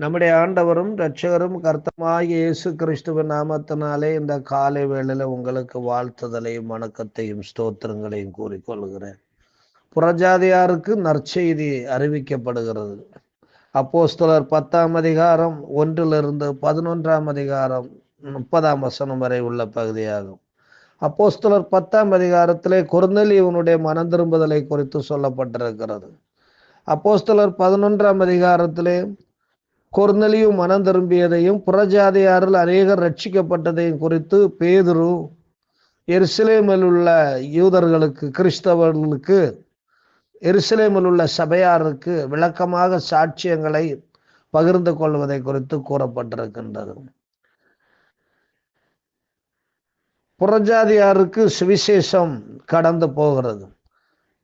நம்முடைய ஆண்டவரும் இரட்சகரும் கர்த்தமாகிய இயேசு கிறிஸ்துவின் நாமத்தினாலே இந்த காலை வேளையில உங்களுக்கு வாழ்த்துதலையும் வணக்கத்தையும் ஸ்தோத்திரங்களையும் கூறிக்கொள்கிறேன். புறஜாதியாருக்கு நற்செய்தி அறிவிக்கப்படுகிறது. அப்போஸ்தலர் பத்தாம் அதிகாரம் ஒன்றிலிருந்து பதினொன்றாம் அதிகாரம் முப்பதாம் வசனம் வரை உள்ள பகுதியாகும். அப்போஸ்தலர் பத்தாம் அதிகாரத்திலே குறுநெலியவனுடைய மனம் திரும்புதலை குறித்து சொல்லப்பட்டிருக்கிறது. அப்போஸ்தலர் பதினொன்றாம் அதிகாரத்திலே கொர்நலியும் மனம் திரும்பியதையும் புறஜாதியாரில் அநேகர் ரட்சிக்கப்பட்டதையும் குறித்து பேதுரு எருசலேமில் உள்ள யூதர்களுக்கு கிறிஸ்தவர்களுக்கு எருசலேமில் உள்ள சபையாருக்கு விளக்கமாக சாட்சியங்களை பகிர்ந்து கொள்வதை குறித்து கூறப்பட்டிருக்கின்றது. புறஜாதியாருக்கு சுவிசேஷம் கடந்து போகிறது.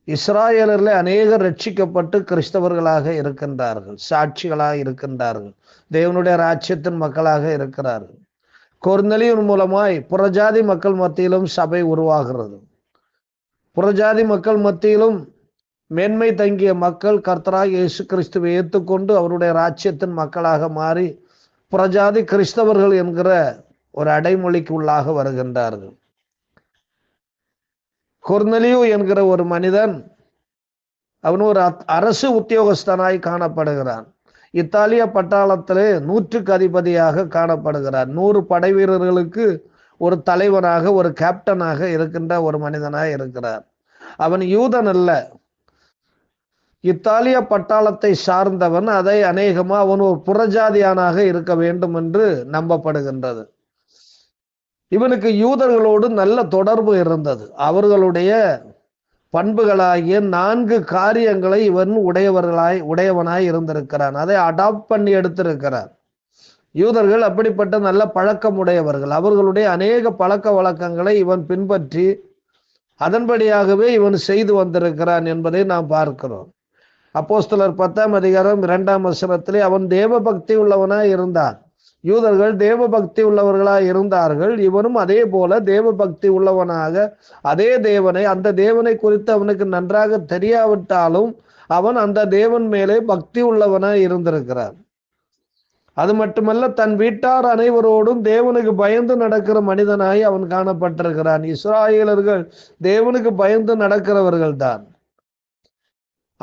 இஸ்ராயலரில் அநேகர் ரட்சிக்கப்பட்டு கிறிஸ்தவர்களாக இருக்கின்றார்கள் சாட்சிகளாக இருக்கின்றார்கள் தேவனுடைய ராஜ்யத்தின் மக்களாக இருக்கிறார்கள். கொர்நலியின் மூலமாய் புறஜாதி மக்கள் மத்தியிலும் சபை உருவாகிறது. புறஜாதி மக்கள் மத்தியிலும் மேன்மை தங்கிய மக்கள் கர்த்தராக இயேசு கிறிஸ்துவை ஏற்றுக்கொண்டு அவருடைய ராஜ்யத்தின் மக்களாக மாறி புறஜாதி கிறிஸ்தவர்கள் என்கிற ஒரு அடைமொழிக்கு உள்ளாக வருகின்றார்கள். கொர்னலியோ என்கிற ஒரு மனிதன் அவன் ஒரு அரசு உத்தியோகஸ்தனாய் காணப்படுகிறான். இத்தாலிய பட்டாளத்திலே நூற்றுக்கு அதிபதியாக காணப்படுகிறார். நூறு படை வீரர்களுக்கு ஒரு தலைவனாக ஒரு கேப்டனாக இருக்கின்ற ஒரு மனிதனாக இருக்கிறார். அவன் யூதன் அல்ல. இத்தாலிய பட்டாளத்தை சார்ந்தவன் அதை அநேகமாக அவன் ஒரு புறஜாதியானாக இருக்க வேண்டும் என்று நம்பப்படுகின்றது. இவனுக்கு யூதர்களோடு நல்ல தொடர்பு இருந்தது. அவர்களுடைய பண்புகளாகிய நான்கு காரியங்களை இவன் உடையவர்களாய் உடையவனாய் இருந்திருக்கிறான். அதை அடாப்ட் பண்ணி எடுத்திருக்கிறார். யூதர்கள் அப்படிப்பட்ட நல்ல பழக்கம் உடையவர்கள். அவர்களுடைய அநேக பழக்க வழக்கங்களை இவன் பின்பற்றி அதன்படியாகவே இவன் செய்து வந்திருக்கிறான் என்பதை நாம் பார்க்கிறோம். அப்போஸ்தலர் பத்தாம் அதிகாரம் இரண்டாம் வசனத்திலே அவன் தேவ பக்தி உள்ளவனாய் இருந்தான். யூதர்கள் தேவ பக்தி உள்ளவர்களாய் இருந்தார்கள். இவனும் அதே போல தேவ பக்தி உள்ளவனாக அதே தேவனை அந்த தேவனை குறித்து அவனுக்கு நன்றாக தெரியாவிட்டாலும் அவன் அந்த தேவன் மேலே பக்தி உள்ளவனாய் இருந்திருக்கிறான். அது மட்டுமல்ல தன் வீட்டார் அனைவரோடும் தேவனுக்கு பயந்து நடக்கிற மனிதனாய் அவன் காணப்பட்டிருக்கிறான். இஸ்ராயலர்கள் தேவனுக்கு பயந்து நடக்கிறவர்கள் தான்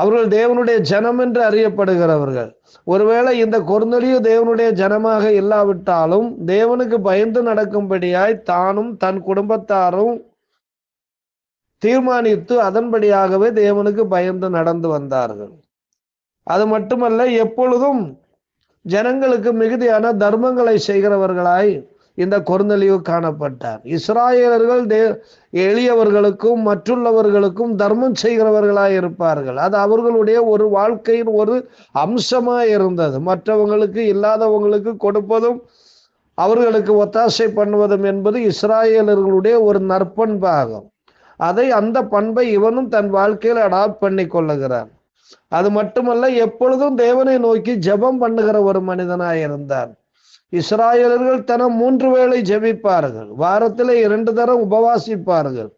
அவர்கள் தேவனுடைய ஜனம் என்று அறியப்படுகிறவர்கள். ஒருவேளை இந்த கொர்நலியு தேவனுடைய ஜனமாக இல்லாவிட்டாலும் தேவனுக்கு பயந்து நடக்கும்படியாய் தானும் தன் குடும்பத்தாரும் தீர்மானித்து அதன்படியாகவே தேவனுக்கு பயந்து நடந்து வந்தார்கள். அது மட்டுமல்ல எப்பொழுதும் ஜனங்களுக்கு மிகுதியான தர்மங்களை செய்கிறவர்களாய் இந்த கொர்நலியு காணப்பட்டார். இஸ்ராயலர்கள் தே எளியவர்களுக்கும் மற்றுள்ளவர்களுக்கும் தர்மம் செய்கிறவர்களாக இருப்பார்கள். அது அவர்களுடைய ஒரு வாழ்க்கையின் ஒரு அம்சமாய் இருந்தது. மற்றவங்களுக்கு இல்லாதவங்களுக்கு கொடுப்பதும் அவர்களுக்கு ஒத்தாசை பண்ணுவதும் என்பது இஸ்ராயலர்களுடைய ஒரு நற்பண்பாகும். அதை அந்த பண்பை இவனும் தன் வாழ்க்கையில் அடாப்ட் பண்ணி கொள்ளுகிறான். அது மட்டுமல்ல எப்பொழுதும் தேவனை நோக்கி ஜெபம் பண்ணுகிற ஒரு மனிதனாக இருந்தான். இஸ்ராயலர்கள் தனம் மூன்று வேளை ஜெபிப்பார்கள். வாரத்தில் இரண்டு தரம் உபவாசிப்பார்கள்.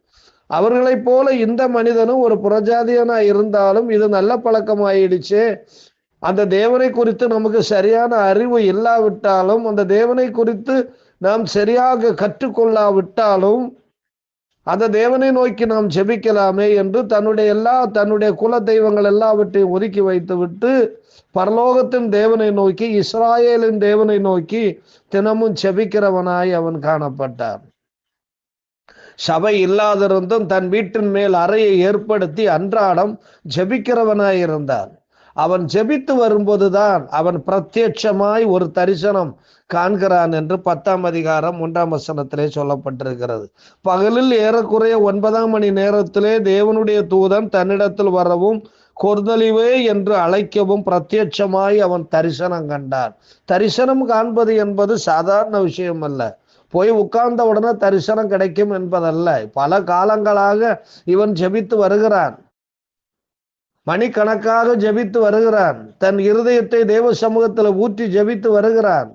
அவர்களைப் போல இந்த மனிதனும் ஒரு புறஜாதியனா இருந்தாலும் இது நல்ல பழக்கமாயிடுச்சே. அந்த தேவனை குறித்து நமக்கு சரியான அறிவு இல்லாவிட்டாலும் அந்த தேவனை குறித்து நாம் சரியாக கற்றுக்கொள்ளாவிட்டாலும் அந்த தேவனை நோக்கி நாம் ஜெபிக்கலாமே என்று தன்னுடைய எல்லா தன்னுடைய குல தெய்வங்கள் எல்லாவற்றையும் ஒதுக்கி வைத்து விட்டு பரலோகத்தின் தேவனை நோக்கி இஸ்ராயேலின் தேவனை நோக்கி தினமும் செபிக்கிறவனாய் அவன் காணப்பட்டான். சபை இல்லாதிருந்தும் தன் வீட்டின் மேல் அறையை ஏற்படுத்தி அன்றாடம் ஜெபிக்கிறவனாய் இருந்தான். அவன் ஜெபித்து வரும்போதுதான் அவன் பிரத்யட்சமாய் ஒரு தரிசனம் காண்கிறான் என்று பத்தாம் அதிகாரம் ஒன்றாம் வசனத்திலே சொல்லப்பட்டிருக்கிறது. பகலில் ஏறக்குறைய ஒன்பதாம் மணி நேரத்திலே தேவனுடைய தூதன் தன்னிடத்தில் வரவும் கொர்தலிவே என்று அழைக்கவும் பிரத்யட்சமாய் அவன் தரிசனம் கண்டான். தரிசனம் காண்பது என்பது சாதாரண விஷயம் அல்ல போய் உட்கார்ந்த உடனே தரிசனம் கிடைக்கும் என்பதல்ல. பல காலங்களாக இவன் ஜெபித்து வருகிறான். மணிக்கணக்காக ஜெபித்து வருகிறான். தன் இருதயத்தை தேவ சமூகத்தில் ஊற்றி ஜெபித்து வருகிறான்.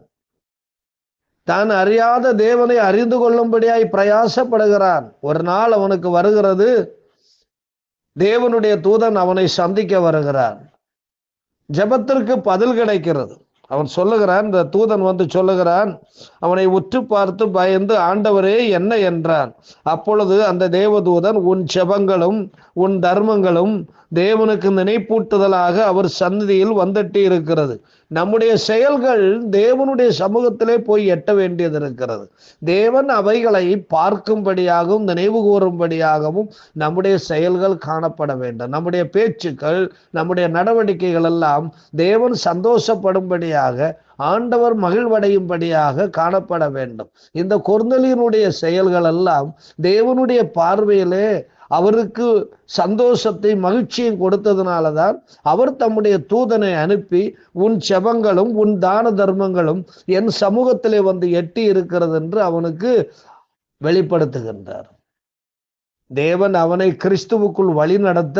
தான் அறியாத தேவனை அறிந்து கொள்ளும்படியாய் பிரயாசப்படுகிறான். ஒரு நாள் அவனுக்கு வருகிறது. தேவனுடைய தூதன் அவனை சந்திக்க வருகிறான். ஜெபத்திற்கு பதில் கிடைக்கிறது. அவன் சொல்லுகிறான் இந்த தூதன் வந்து சொல்லுகிறான் அவனை உற்று பார்த்து பயந்து ஆண்டவரே என்ன என்றான்? அப்பொழுது அந்த தேவதூதன் உன் செபங்களும் உன் தர்மங்களும் தேவனுக்கு நினைப்பூட்டுதலாக அவர் சந்நிதியில் வந்துட்டு இருக்கிறது நம்முடைய செயல்கள் தேவனுடைய சமூகத்திலே போய் எட்ட வேண்டியது இருக்கிறது. தேவன் அவைகளை பார்க்கும்படியாகவும் நினைவு கூறும்படியாகவும் நம்முடைய செயல்கள் காணப்பட வேண்டும். நம்முடைய பேச்சுக்கள் நம்முடைய நடவடிக்கைகள் எல்லாம் தேவன் சந்தோஷப்படும்படியாக ஆண்டவர் மகிழ்வடையும்படியாக காணப்பட வேண்டும். இந்த கொர்ந்தலியனுடைய செயல்கள் எல்லாம் தேவனுடைய பார்வையிலே அவருக்கு சந்தோஷத்தை மகிழ்ச்சியும் கொடுத்ததுனால தான் அவர் தம்முடைய தூதனை அனுப்பி உன் செபங்களும் உன் தான தர்மங்களும் என் சமூகத்திலே வந்து எட்டி இருக்கிறது என்று அவனுக்கு வெளிப்படுத்துகின்றார். தேவன் அவனை கிறிஸ்துவுக்குள் வழி நடத்த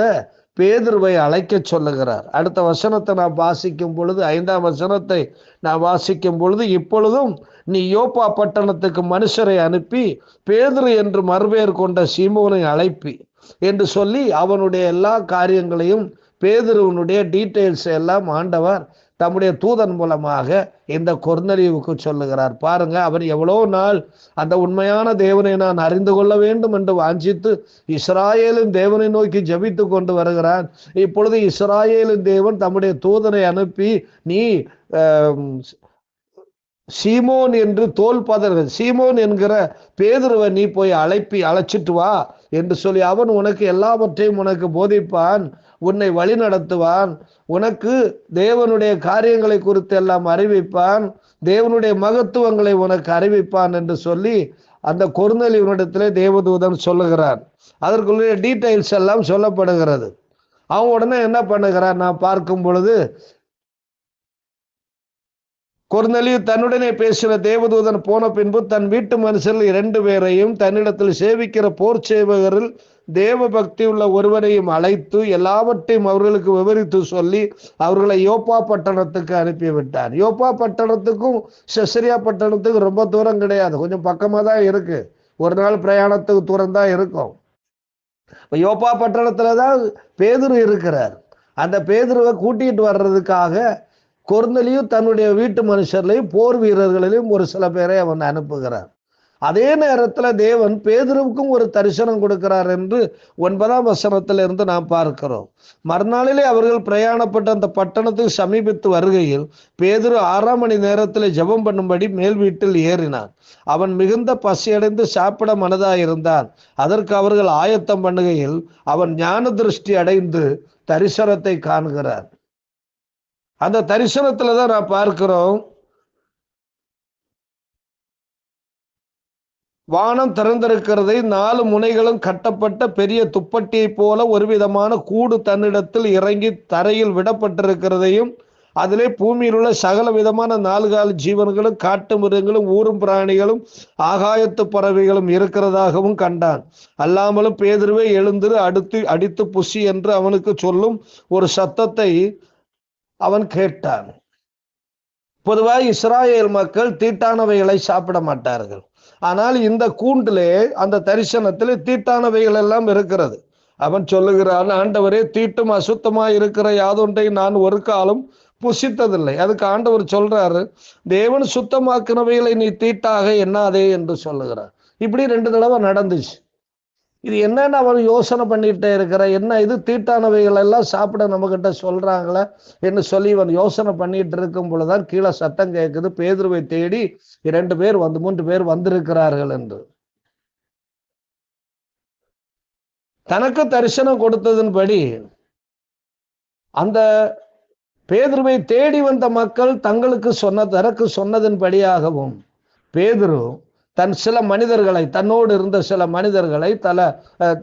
பேதுருவை அழைக்க சொல்லுகிறார். அடுத்த வசனத்தை நான் வாசிக்கும் பொழுது ஐந்தாம் வசனத்தை நான் வாசிக்கும் பொழுது இப்பொழுதும் நீ யோப்பா பட்டணத்துக்கு மனுஷரை அனுப்பி பேதுரு என்று மறுபெயர் கொண்ட சீமோனை அழைப்பி என்று சொல்லி அவனுடைய எல்லா காரியங்களையும் பேதுருவனுடைய டீட்டெயில்ஸ் எல்லாம் ஆண்டவர் தம்முடைய தூதன் மூலமாக இந்த கொர்நலிவுக்கு சொல்லுகிறார். பாருங்க அவர் எவ்வளோ நாள் அந்த உண்மையான தேவனை நான் அறிந்து கொள்ள வேண்டும் என்று வாஞ்சித்து இஸ்ராயேலின் தேவனை நோக்கி ஜபித்து கொண்டு வருகிறான் இப்பொழுது இஸ்ராயேலின் தேவன் தம்முடைய தூதனை அனுப்பி நீ சீமோன் என்று தோல் பதர்கள் சீமோன் என்கிற பேதுருவை நீ போய் அழைப்பி அழைச்சிட்டு வா என்று சொல்லி அவன் உனக்கு எல்லாவற்றையும் உனக்கு போதிப்பான் உன்னை வழி நடத்துவான் உனக்கு தேவனுடைய காரியங்களை குறித்து எல்லாம் அறிவிப்பான் தேவனுடைய மகத்துவங்களை உனக்கு அறிவிப்பான் என்று சொல்லி அந்த கொருந்தலிவனிடத்திலே தேவதூதன் சொல்லுகிறான். அதற்குள்ள டீட்டெயில்ஸ் எல்லாம் சொல்லப்படுகிறது. அவன் உடனே என்ன பண்ணுகிறான்? நான் பார்க்கும் பொழுது கொர்நலியு தன்னுடனே பேசின தேவதூதன் போன பின்பு தன் வீட்டு மனுஷர்கள் இரண்டு பேரையும் தன்னிடத்தில் சேவிக்கிற போர் சேவகரில் தேவ பக்தி உள்ள ஒருவரையும் அழைத்து எல்லாவற்றையும் அவர்களுக்கு விவரித்து சொல்லி அவர்களை யோப்பா பட்டணத்துக்கு அனுப்பிவிட்டார் யோப்பா பட்டணத்துக்கும் செசரியா பட்டணத்துக்கும் ரொம்ப தூரம் கிடையாது. கொஞ்சம் பக்கமாக தான் இருக்கு. ஒரு நாள் பிரயாணத்துக்கு தூரம் தான் இருக்கும். யோப்பா பட்டணத்துல தான் பேதுரு இருக்கிறார். அந்த பேதுருவை கூட்டிகிட்டு வர்றதுக்காக கொர்ந்தலியும் தன்னுடைய வீட்டு மனுஷர்லையும் போர் வீரர்களையும் ஒரு சில பேரை அவன் அனுப்புகிறார் அதே நேரத்தில் தேவன் பேதுருவுக்கும் ஒரு தரிசனம் கொடுக்கிறார் என்று ஒன்பதாம் வசனத்திலிருந்து நாம் பார்க்கிறோம். மறுநாளிலே அவர்கள் பிரயாணப்பட்ட அந்த பட்டணத்துக்கு சமீபித்து வருகையில் பேதுரு ஆறாம் மணி நேரத்தில் ஜெபம் பண்ணும்படி மேல் வீட்டில் ஏறினான். அவன் மிகுந்த பசியடைந்து சாப்பிட மனதாயிருந்தான். அதற்கு அவர்கள் ஆயத்தம் பண்ணுகையில் அவன் ஞான திருஷ்டி அடைந்து தரிசனத்தை காண்கிறார். அந்த தரிசனத்துல தான் நான் பார்க்கிறோம். வானம் திறந்திருக்கிறதை நாலு முனைகளும் கட்டப்பட்ட பெரிய துப்பட்டியை போல ஒரு விதமான கூடு தன்னிடத்தில் இறங்கி தரையில் விடப்பட்டிருக்கிறதையும் அதிலே பூமியில் உள்ள சகல விதமான நால்கால் ஜீவன்களும் காட்டு மிருகங்களும் ஊரும் பிராணிகளும் ஆகாயத்து பறவைகளும் இருக்கிறதாகவும் கண்டான். அல்லாமலும் பேதிருவே எழுந்து அடுத்து அடித்து புசி என்று அவனுக்கு சொல்லும் ஒரு சத்தத்தை அவன் கேட்டான். பொதுவாக இஸ்ராயேல் மக்கள் தீட்டானவைகளை சாப்பிட மாட்டார்கள். ஆனால் இந்த கூண்டிலே அந்த தரிசனத்தில் தீட்டானவைகள் எல்லாம் இருக்கிறது. அவன் சொல்லுகிறான் ஆண்டவரே தீட்டும் அசுத்தமா இருக்கிற யாதொன்றை நான் ஒரு காலம் புசித்ததில்லை. அதுக்கு ஆண்டவர் சொல்றாரு தேவன் சுத்தமாக்கினவைகளை நீ தீட்டாக என்னாதே என்று சொல்லுகிறார். இப்படி ரெண்டு தடவை நடந்துச்சு. இது என்னென்ன அவர் யோசனை பண்ணிகிட்டே இருக்கிற என்ன இது? தீட்டானவைகள் எல்லாம் சாப்பிட நம்ம கிட்ட என்று சொல்லி இவன் யோசனை பண்ணிட்டு இருக்கும் பொழுதுதான் கீழே சத்தம் கேட்குது. பேதுருவை தேடி இரண்டு பேர் வந்து மூன்று பேர் வந்திருக்கிறார்கள் என்று. தனக்கு தரிசனம் கொடுத்ததன்படி அந்த பேதுருவை தேடி வந்த மக்கள் தங்களுக்கு சொன்ன தனக்கு சொன்னதன்படியாகவும் பேதுரு தன் சில மனிதர்களை தன்னோடு இருந்த சில மனிதர்களை தல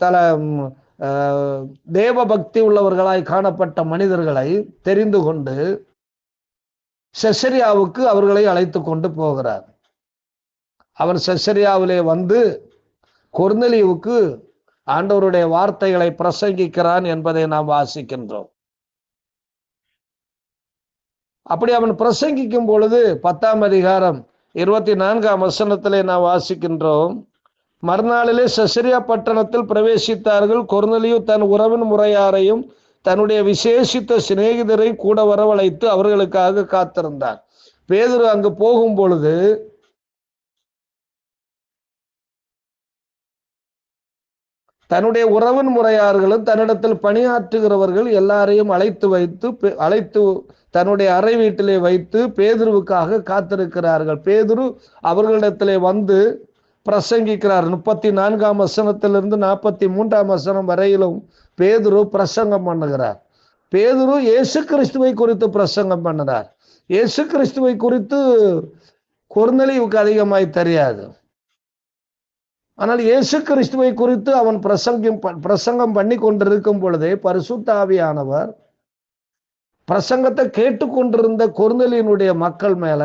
தல தேவ பக்தி உள்ளவர்களாய் காணப்பட்ட மனிதர்களை தெரிந்து கொண்டு செசரியாவுக்கு அவர்களை அழைத்து கொண்டு போகிறார். அவன் செசரியாவிலே வந்து கொர்நலியுவுக்கு ஆண்டவருடைய வார்த்தைகளை பிரசங்கிக்கிறான் என்பதை நாம் வாசிக்கின்றோம். அப்படி அவன் பிரசங்கிக்கும் பொழுது பத்தாம் அதிகாரம் இருபத்தி நான்காம் வசனத்திலே நாம் வாசிக்கின்றோம். மறுநாளிலே சசரியா பட்டணத்தில் பிரவேசித்தார்கள். கொர்நலியு தன் உறவின் முறையாரையும் தன்னுடைய விசேஷித்த சிநேகிதரை கூட வரவழைத்து அவர்களுக்காக காத்திருந்தார். பேதர் அங்கு போகும் பொழுது தன்னுடைய உறவின் முறையார்களும் தன்னிடத்தில் பணியாற்றுகிறவர்கள் எல்லாரையும் அழைத்து வைத்து அழைத்து தன்னுடைய அறை வீட்டிலே வைத்து பேதுருவுக்காக காத்திருக்கிறார்கள். பேதுரு அவர்களிடத்திலே வந்து பிரசங்கிக்கிறார். முப்பத்தி நான்காம் வசனத்திலிருந்து நாற்பத்தி மூன்றாம் வசனம் வரையிலும் பேதுரு பிரசங்கம் பண்ணுகிறார். பேதுரு இயேசு கிறிஸ்துவை குறித்து பிரசங்கம் பண்ணுறார் இயேசு கிறிஸ்துவை குறித்து கொர்நலிவுக்கு அதிகமாய் தெரியாது. ஆனால் இயேசு கிறிஸ்துவை குறித்து அவன் பிரசங்கம் பிரசங்கம் பண்ணி கொண்டிருக்கும் பொழுதே பரிசுத்த ஆவியானவர் பிரசங்கத்தை கேட்டுக்கொண்டிருந்த கொர்நலியினுடைய மக்கள் மேல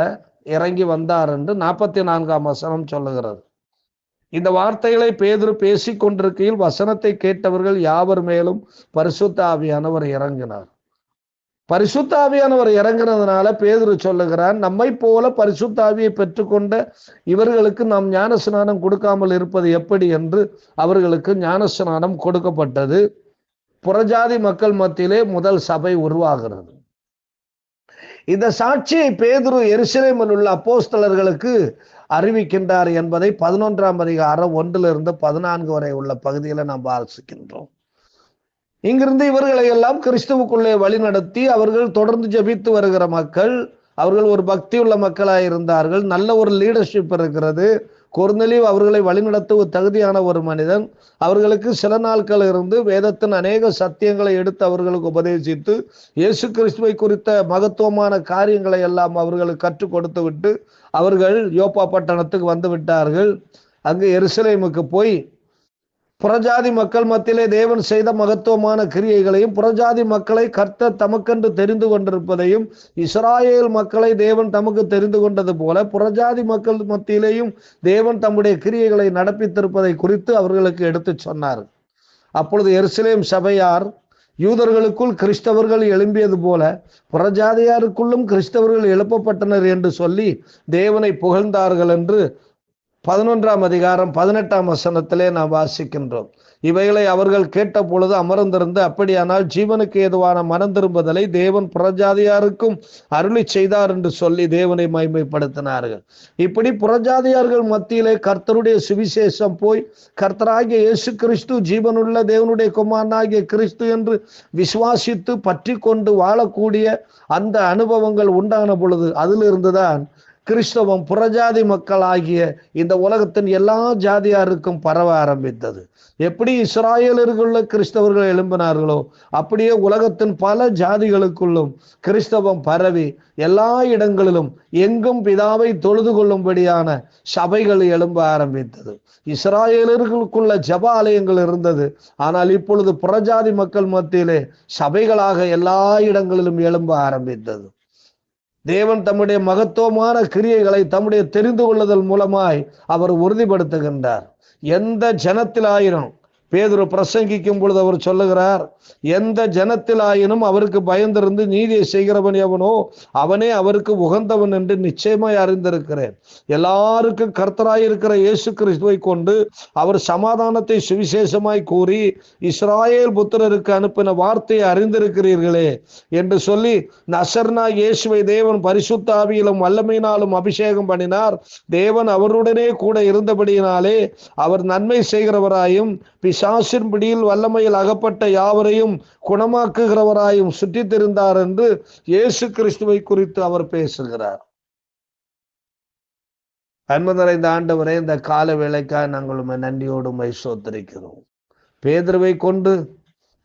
இறங்கி வந்தார் என்று நாற்பத்தி நான்காம் வசனம் சொல்லுகிறது. இந்த வார்த்தைகளை பேதுரு பேசிக் கொண்டிருக்கையில் வசனத்தை கேட்டவர்கள் யாவர் மேலும் பரிசுத்த ஆவியானவர் இறங்கினார். பரிசுத்தாவியானவர் இறங்குனதுனால பேதுரு சொல்லுகிறான் நம்மை போல பரிசுத்தாவியை பெற்றுக்கொண்ட இவர்களுக்கு நாம் ஞானஸ்நானம் கொடுக்காமல் இருப்பது எப்படி? என்று அவர்களுக்கு ஞானஸ்நானம் கொடுக்கப்பட்டது. புறஜாதி மக்கள் மத்தியிலே முதல் சபை உருவாகிறது. இந்த சாட்சியை பேதுரு எருசலேமில் உள்ள அப்போஸ்தலர்களுக்கு அறிவிக்கின்றார் என்பதை பதினொன்றாம் அதிகாரம் ஒன்றிலிருந்து பதினான்கு வரை உள்ள பகுதியில் நாம் வாசிக்கின்றோம். இங்கிருந்து இவர்களை எல்லாம் கிறிஸ்துவுக்குள்ளே வழிநடத்தி அவர்கள் தொடர்ந்து ஜெபித்து வருகிற மக்கள் அவர்கள் ஒரு பக்தி உள்ள மக்களாக இருந்தார்கள் நல்ல ஒரு லீடர்ஷிப் இருக்கிறது. கொர்நெலிவ் அவர்களை வழிநடத்த தகுதியான ஒரு மனிதன். அவர்களுக்கு சில நாட்கள் இருந்து வேதத்தின் அநேக சத்தியங்களை எடுத்து அவர்களுக்கு உபதேசித்து இயேசு கிறிஸ்துவை குறித்த மகத்துவமான காரியங்களை எல்லாம் அவர்களுக்கு கற்றுக் கொடுத்து விட்டு அவர்கள் யோப்பா பட்டணத்துக்கு வந்து விட்டார்கள். அங்கு எருசலேமுக்கு போய் புறஜாதி மக்கள் மத்தியிலே தேவன் செய்த மகத்துவமான கிரியைகளையும் புறஜாதி மக்களை கர்த்த தமக்கென்று தெரிந்து கொண்டிருப்பதையும் இஸ்ராயேல் மக்களை தேவன் தமக்கு தெரிந்து கொண்டது போல புறஜாதி மக்கள் மத்தியிலேயும் தேவன் தம்முடைய கிரியைகளை நடப்பித்திருப்பதை குறித்து அவர்களுக்கு எடுத்துச் சொன்னார். அப்பொழுது எருசலேம் சபையார் யூதர்களுக்குள் கிறிஸ்தவர்கள் எழும்பியது போல புறஜாதியாருக்குள்ளும் கிறிஸ்தவர்கள் எழுப்பப்பட்டனர் என்று சொல்லி தேவனை புகழ்ந்தார்கள் என்று பதினொன்றாம் அதிகாரம் பதினெட்டாம் வசனத்திலே நாம் வாசிக்கின்றோம். இவைகளை அவர்கள் கேட்ட பொழுது அமர்ந்திருந்து அப்படியானால் ஜீவனுக்கு ஏதுவான மனம் திரும்புதலை தேவன் புறஜாதியாருக்கும் அருளி செய்தார் என்று சொல்லி தேவனை மைமைப்படுத்தினார்கள் இப்படி புறஜாதியார்கள் மத்தியிலே கர்த்தருடைய சுவிசேஷம் போய் கர்த்தராகிய இயேசு கிறிஸ்து ஜீவனுள்ள தேவனுடைய குமாரனாகிய கிறிஸ்து என்று விசுவாசித்து பற்றி கொண்டு வாழக்கூடிய அந்த அனுபவங்கள் உண்டான பொழுது அதிலிருந்துதான் கிறிஸ்தவம் புறஜாதி மக்கள் ஆகிய இந்த உலகத்தின் எல்லா ஜாதியாருக்கும் பரவ ஆரம்பித்தது. எப்படி இஸ்ராயலர்களுள்ள கிறிஸ்தவர்கள் எழும்பினார்களோ அப்படியே உலகத்தின் பல ஜாதிகளுக்குள்ளும் கிறிஸ்தவம் பரவி எல்லா இடங்களிலும் எங்கும் பிதாவை தொழுது கொள்ளும்படியான சபைகள் எழும்ப ஆரம்பித்தது. இஸ்ராயலர்களுக்குள்ள ஜப ஆலயங்கள் இருந்தது. ஆனால் இப்பொழுது புறஜாதி மக்கள் மத்தியிலே சபைகளாக எல்லா இடங்களிலும் எழும்ப ஆரம்பித்தது. தேவன் தம்முடைய மகத்துவமான கிரியைகளை தம்முடைய தெரிந்து கொள்ளுதல் மூலமாய் அவர் உறுதிப்படுத்துகின்றார். எந்த ஜனத்திலாயிரம் பேதுரு பிரசங்கிக்கும் பொழுது அவர் சொல்லுகிறார் எந்த ஜனத்திலாயினும் அவருக்கு பயந்திருந்து நீதியை செய்கிறவன் எவனோ அவனே அவருக்கு உகந்தவன் என்று நிச்சயமாய் அறிந்திருக்கிறேன். எல்லாருக்கும் கர்த்தராயிருக்கிற இயேசு கிறிஸ்துவை கொண்டு அவர் சமாதானத்தை சுவிசேஷமாய் கூறி இஸ்ராயேல் புத்திரருக்கு அனுப்பின வார்த்தையை அறிந்திருக்கிறீர்களே என்று சொல்லி நசர்னா இயேசுவை தேவன் பரிசுத்த ஆவியிலும் வல்லமையினாலும் அபிஷேகம் பண்ணினார். தேவன் அவருடனே கூட இருந்தபடியினாலே அவர் நன்மை செய்கிறவராயும் பிசாசின் பிடியில் வல்லமையில் அகப்பட்ட யாவரையும் குணமாக்குகிறவராயும் சுற்றித் திருந்தார் என்று இயேசு கிறிஸ்துவை குறித்து அவர் பேசுகிறார். அன்பு நிறைந்த ஆண்டவரே இந்த கால வேலைக்காக நாங்கள் நன்றியோடு உம்மை சோத்தரிக்கிறோம். பேதுருவை கொண்டு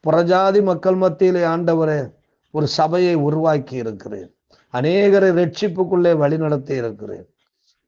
புறஜாதி மக்கள் மத்தியிலே ஆண்டவரே ஒரு சபையை உருவாக்கி இருக்கிறேன். அநேகரை ரட்சிப்புக்குள்ளே வழிநடத்தி இருக்கிறேன்.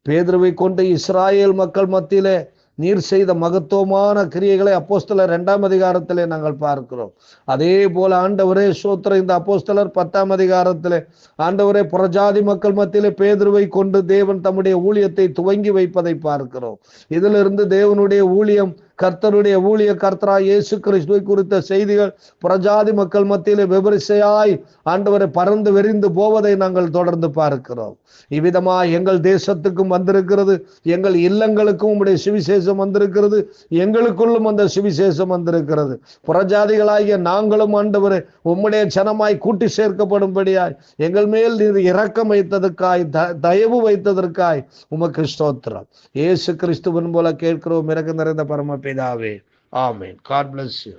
பேதுருவை கொண்டு இஸ்ராயேல் மக்கள் மத்தியிலே நீர் செய்த மகத்துவமான கிரியைகளை அப்போஸ்தலர் ரெண்டாம் அதிகாரத்திலே நாங்கள் பார்க்கிறோம். அதே போல ஆண்டவரே சோத்திர இந்த அப்போஸ்தலர் பத்தாம் அதிகாரத்திலே ஆண்டவரே புறஜாதி மக்கள் மத்தியிலே பேதுருவை கொண்டு தேவன் தம்முடைய ஊழியத்தை துவங்கி வைப்பதை பார்க்கிறோம். இதிலிருந்து தேவனுடைய ஊழியம் கர்த்தருடைய ஊழிய கர்த்தரா இயேசு கிறிஸ்துவை குறித்த செய்திகள் புறஜாதி மக்கள் மத்தியிலே விபரிசையாய் ஆண்டவரை பறந்து விரிந்து போவதை நாங்கள் தொடர்ந்து பார்க்கிறோம். இவ்விதமா எங்கள் தேசத்துக்கும் வந்திருக்கிறது எங்கள் இல்லங்களுக்கும் உம்முடைய சுவிசேஷம் வந்திருக்கிறது எங்களுக்குள்ளும் அந்த சுவிசேஷம் வந்திருக்கிறது. புறஜாதிகளாகிய நாங்களும் ஆண்டவரை உம்முடைய ஜனமாய் கூட்டி சேர்க்கப்படும்படியாய் எங்கள் மேல் நீர் இரக்கம் வைத்ததற்காய் த- தயவு வைத்ததற்காய் உமக்கு ஸ்தோத்திரம். இயேசு கிறிஸ்துவன் போல கேட்கிறோம் இறக்க நிறைந்த பரமபிதாவே ஆமென் காட் bless you